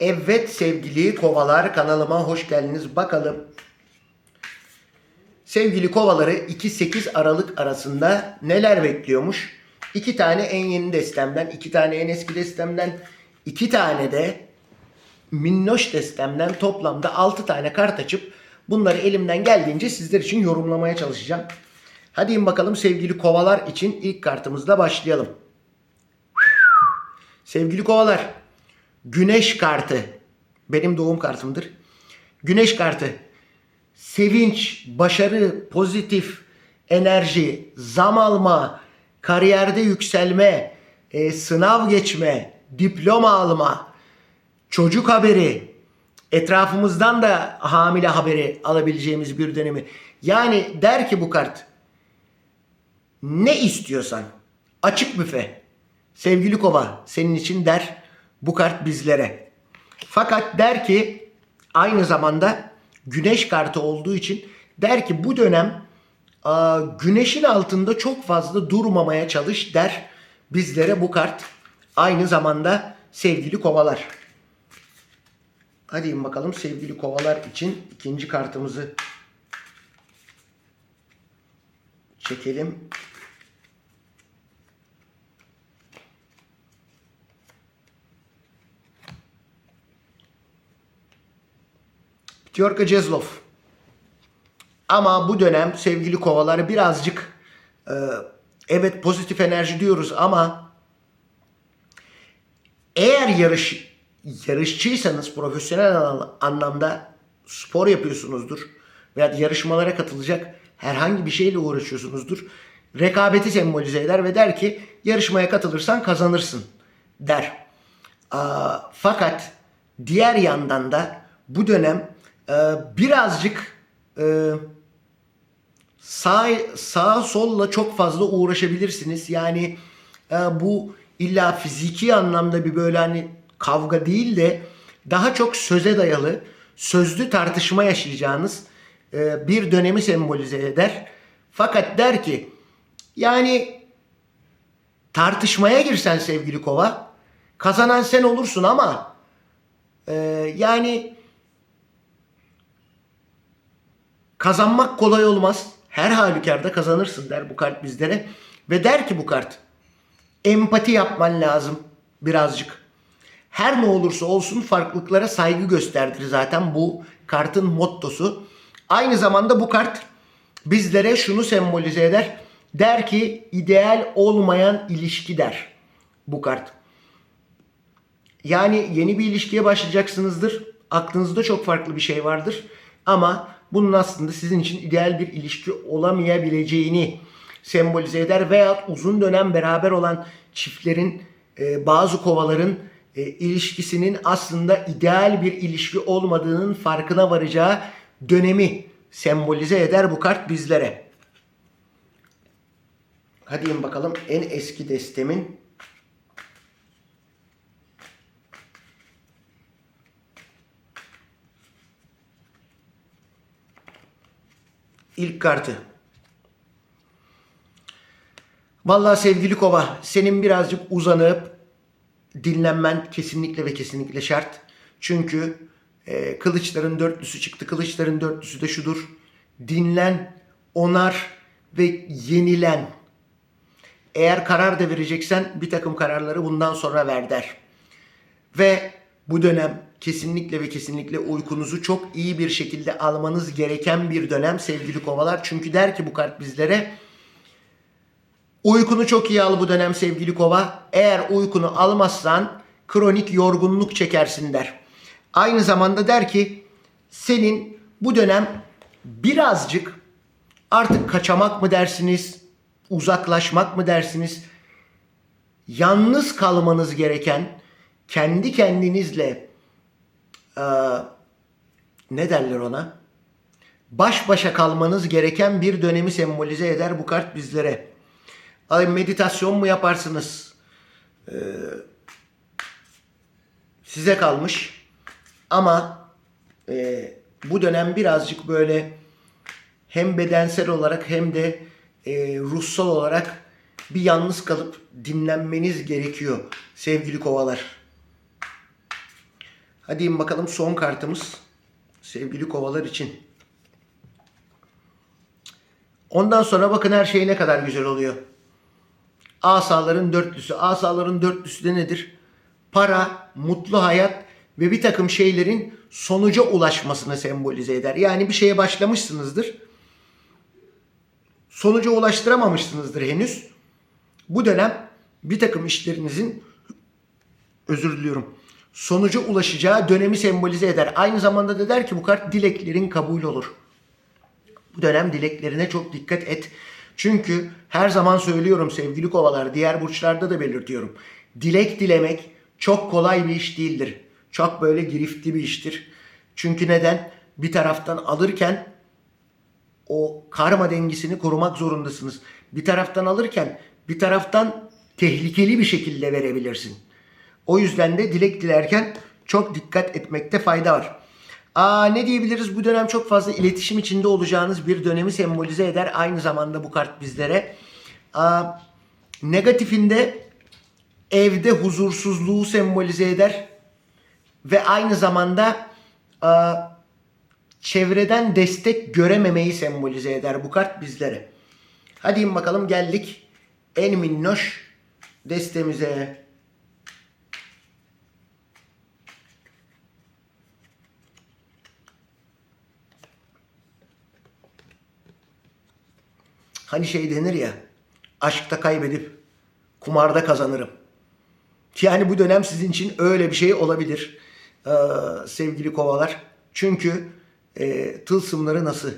Evet sevgili kovalar kanalıma hoş geldiniz. Bakalım sevgili kovaları 2-8 Aralık arasında neler bekliyormuş? 2 tane en yeni destemden, 2 tane en eski destemden, 2 tane de minnoş destemden toplamda 6 tane kart açıp bunları elimden geldiğince sizler için yorumlamaya çalışacağım. Hadi bakalım sevgili kovalar için ilk kartımızla başlayalım. Sevgili kovalar, güneş kartı. Benim doğum kartımdır. Güneş kartı. Sevinç, başarı, pozitif enerji, zam alma, kariyerde yükselme, e, sınav geçme, diploma alma, çocuk haberi, etrafımızdan da hamile haberi alabileceğimiz bir dönemi. Yani der ki bu kart ne istiyorsan açık büfe. Sevgili kova senin için der bu kart bizlere. Fakat der ki aynı zamanda güneş kartı olduğu için der ki bu dönem güneşin altında çok fazla durmamaya çalış der bizlere bu kart. Aynı zamanda sevgili kovalar. Hadi bakalım sevgili kovalar için ikinci kartımızı çekelim. Ptiorka Cezlov. Ama bu dönem sevgili kovalar birazcık e, evet pozitif enerji diyoruz ama eğer yarış yarışçıysanız profesyonel an- anlamda spor yapıyorsunuzdur veya yarışmalara katılacak herhangi bir şeyle uğraşıyorsunuzdur. Rekabeti sembolize eder ve der ki yarışmaya katılırsan kazanırsın der. Aa, fakat diğer yandan da bu dönem e, birazcık e, sağ sağ solla çok fazla uğraşabilirsiniz. Yani e, bu illa fiziki anlamda bir böyle hani kavga değil de daha çok söze dayalı, sözlü tartışma yaşayacağınız e, bir dönemi sembolize eder. Fakat der ki yani tartışmaya girsen sevgili kova kazanan sen olursun ama e, yani kazanmak kolay olmaz. Her halükarda kazanırsın der bu kart bizlere. Ve der ki bu kart empati yapman lazım birazcık. Her ne olursa olsun farklılıklara saygı gösterdir zaten bu kartın mottosu. Aynı zamanda bu kart bizlere şunu sembolize eder. Der ki ideal olmayan ilişki der bu kart. Yani yeni bir ilişkiye başlayacaksınızdır. Aklınızda çok farklı bir şey vardır. Ama bunun aslında sizin için ideal bir ilişki olamayabileceğini sembolize eder. Veya uzun dönem beraber olan çiftlerin, e, bazı kovaların e, ilişkisinin aslında ideal bir ilişki olmadığının farkına varacağı dönemi sembolize eder bu kart bizlere. Hadi in bakalım en eski destemin ilk kartı. Vallahi sevgili kova senin birazcık uzanıp dinlenmen kesinlikle ve kesinlikle şart. Çünkü e, kılıçların dörtlüsü çıktı. Kılıçların dörtlüsü de şudur. Dinlen, onar ve yenilen. Eğer karar da vereceksen bir takım kararları bundan sonra ver der. Ve bu dönem kesinlikle ve kesinlikle uykunuzu çok iyi bir şekilde almanız gereken bir dönem sevgili kovalar. Çünkü der ki bu kart bizlere uykunu çok iyi al bu dönem sevgili kova. Eğer uykunu almazsan kronik yorgunluk çekersin der. Aynı zamanda der ki senin bu dönem birazcık artık kaçamak mı dersiniz, uzaklaşmak mı dersiniz? Yalnız kalmanız gereken, kendi kendinizle eee, ne derler ona? Baş başa kalmanız gereken bir dönemi sembolize eder bu kart bizlere. Meditasyon mu yaparsınız? Ee, size kalmış. Ama e, bu dönem birazcık böyle hem bedensel olarak hem de e, ruhsal olarak bir yalnız kalıp dinlenmeniz gerekiyor sevgili kovalar. Hadi bakalım son kartımız sevgili kovalar için. Ondan sonra bakın her şey ne kadar güzel oluyor. Asaların dörtlüsü. Asaların dörtlüsü de nedir? Para, mutlu hayat ve bir takım şeylerin sonuca ulaşmasını sembolize eder. Yani bir şeye başlamışsınızdır. Sonuca ulaştıramamışsınızdır henüz. Bu dönem bir takım işlerinizin özür diliyorum. Sonuca ulaşacağı dönemi sembolize eder. Aynı zamanda da der ki bu kart dileklerin kabul olur. Bu dönem dileklerine çok dikkat et. Çünkü her zaman söylüyorum sevgili kovalar, diğer burçlarda da belirtiyorum. Dilek dilemek çok kolay bir iş değildir. Çok böyle giriftli bir iştir. Çünkü neden? Bir taraftan alırken o karma dengesini korumak zorundasınız. Bir taraftan alırken bir taraftan tehlikeli bir şekilde verebilirsin. O yüzden de dilek dilerken çok dikkat etmekte fayda var. Aa, ne diyebiliriz? Bu dönem çok fazla iletişim içinde olacağınız bir dönemi sembolize eder. Aynı zamanda bu kart bizlere. Aa, negatifinde evde huzursuzluğu sembolize eder. Ve aynı zamanda aa, çevreden destek görememeyi sembolize eder bu kart bizlere. Hadi bakalım geldik en minnoş destemize. Hani şey denir ya, aşkta kaybedip kumarda kazanırım. Yani bu dönem sizin için öyle bir şey olabilir sevgili kovalar. Çünkü e, tılsımları nasıl?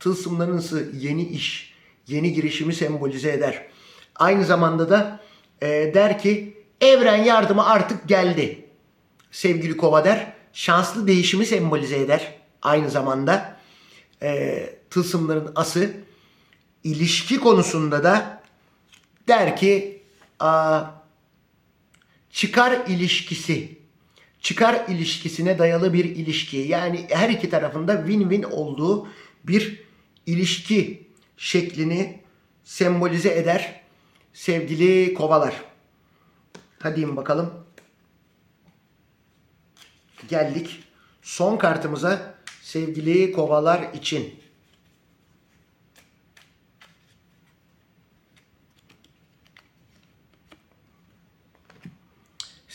Tılsımların nasıl yeni iş, yeni girişimi sembolize eder. Aynı zamanda da e, der ki evren yardımı artık geldi. Sevgili kova der. Şanslı değişimi sembolize eder. Aynı zamanda e, tılsımların ası ilişki konusunda da der ki Aa, çıkar ilişkisi çıkar ilişkisine dayalı bir ilişki. Yani her iki tarafında win-win olduğu bir ilişki şeklini sembolize eder sevgili kovalar. Hadi bakalım. Geldik son kartımıza sevgili kovalar için.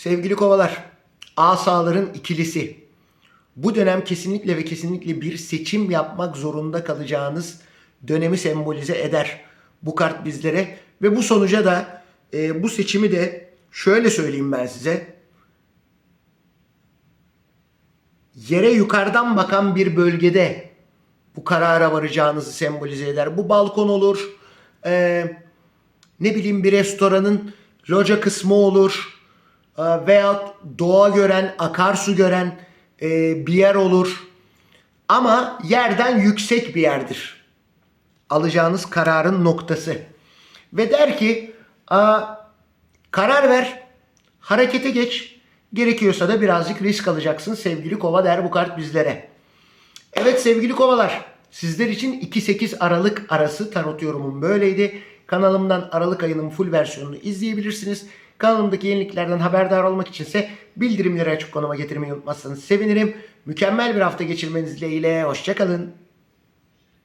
Sevgili kovalar, asaların ikilisi. Bu dönem kesinlikle ve kesinlikle bir seçim yapmak zorunda kalacağınız dönemi sembolize eder. Bu kart bizlere ve bu sonuca da e, bu seçimi de şöyle söyleyeyim ben size. Yere yukarıdan bakan bir bölgede bu karara varacağınızı sembolize eder. Bu balkon olur, e, ne bileyim bir restoranın loca kısmı olur, veyahut doğa gören, akarsu gören e, bir yer olur. Ama yerden yüksek bir yerdir. Alacağınız kararın noktası. Ve der ki karar ver, harekete geç. Gerekiyorsa da birazcık risk alacaksın sevgili kova der bu kart bizlere. Evet sevgili kovalar sizler için 2-8 Aralık arası tarot yorumum böyleydi. Kanalımdan Aralık ayının full versiyonunu izleyebilirsiniz. Kanalımdaki yeniliklerden haberdar olmak içinse bildirimleri açık konuma getirmeyi unutmazsanız sevinirim. Mükemmel bir hafta geçirmeniz dileğiyle. Hoşçakalın.